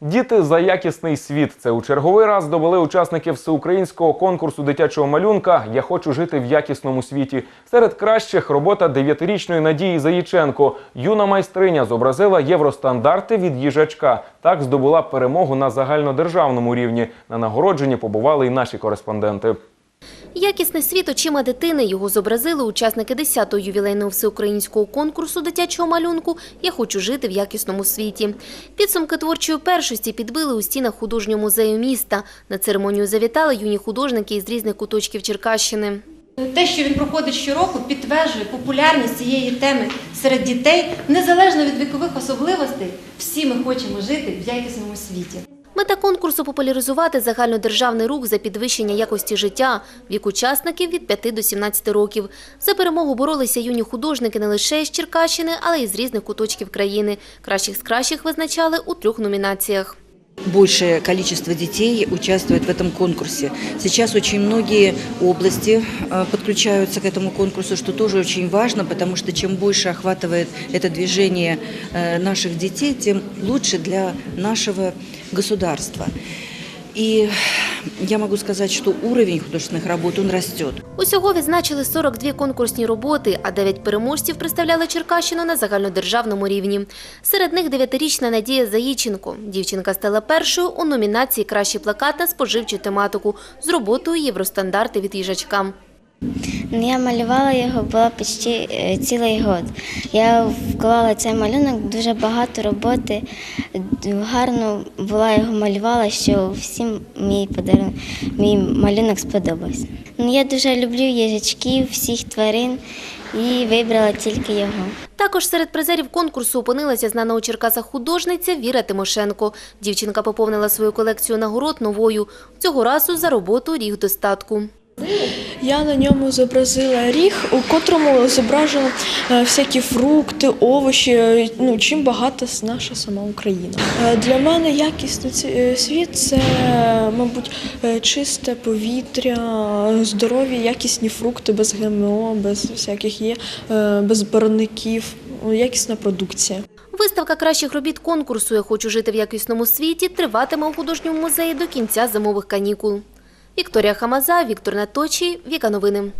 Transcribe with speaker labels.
Speaker 1: Діти за якісний світ. Це у черговий раз довели учасники всеукраїнського конкурсу дитячого малюнка Я хочу жити в якісному світі. Серед кращих робота дев'ятирічної Надії Заїченко. Юна майстриня зобразила євростандарти від їжачка. Так здобула перемогу на загальнодержавному рівні. На нагородженні побували і наші кореспонденти.
Speaker 2: Якісний світ очима дитини його зобразили учасники 10-го ювілейного всеукраїнського конкурсу дитячого малюнку Я хочу жити в якісному світі. Підсумки творчої першості підбили у стінах художнього музею міста. На церемонію завітали юні художники із різних куточків Черкащини.
Speaker 3: Те, що він проходить щороку, підтверджує популярність цієї теми серед дітей, незалежно від вікових особливостей. Всі ми хочемо жити в якісному світі.
Speaker 2: Мета конкурсу – популяризувати загальнодержавний рух за підвищення якості життя. Вік учасників від 5 до 17 років. За перемогу боролися юні художники не лише з Черкащини, але й з різних куточків країни. Кращих з кращих визначали у трьох номінаціях.
Speaker 4: большее количество детей участвует в этом конкурсе. Сейчас очень многие области э, подключаются к этому конкурсу, что тоже очень важно, потому что чем больше охватывает это движение э, наших детей, тем лучше для нашего государства. И я могу сказать, что уровень художественных работ, он растет.
Speaker 2: Усього відзначили 42 конкурсні роботи, а 9 переможців представляли Черкащину на загальнодержавному рівні. Серед них дев'ятирічна Надія Заїченко. Дівчинка стала першою у номінації «Кращий плакат на споживчу тематику» з роботою «Євростандарти від їжачка».
Speaker 5: Ну, Я малювала його було почти е, цілий год. Я вклала цей малюнок дуже багато роботи. Гарно була його малювала, що всім мій подарунок, мій малюнок сподобався. Ну, Я дуже люблю їжачків, всіх тварин і вибрала тільки його.
Speaker 2: Також серед призерів конкурсу опинилася знана у Черкасах художниця Віра Тимошенко. Дівчинка поповнила свою колекцію нагород новою. Цього разу за роботу «Ріг достатку».
Speaker 6: Я на ньому зобразила ріг, у котрому зображено е, всякі фрукти, овочі, е, ну чим багата наша сама Україна. Е, Для мене якісний світ це, мабуть, чисте повітря, здорові, якісні фрукти без ГМО, без всяких є, без барвників, е, якісна продукція.
Speaker 2: Виставка кращих робіт конкурсу «Я хочу жити в якісному світі» триватиме у художньому музеї до кінця зимових канікул. Вікторія Хамаза, Віктор Наточій, Віка Новини.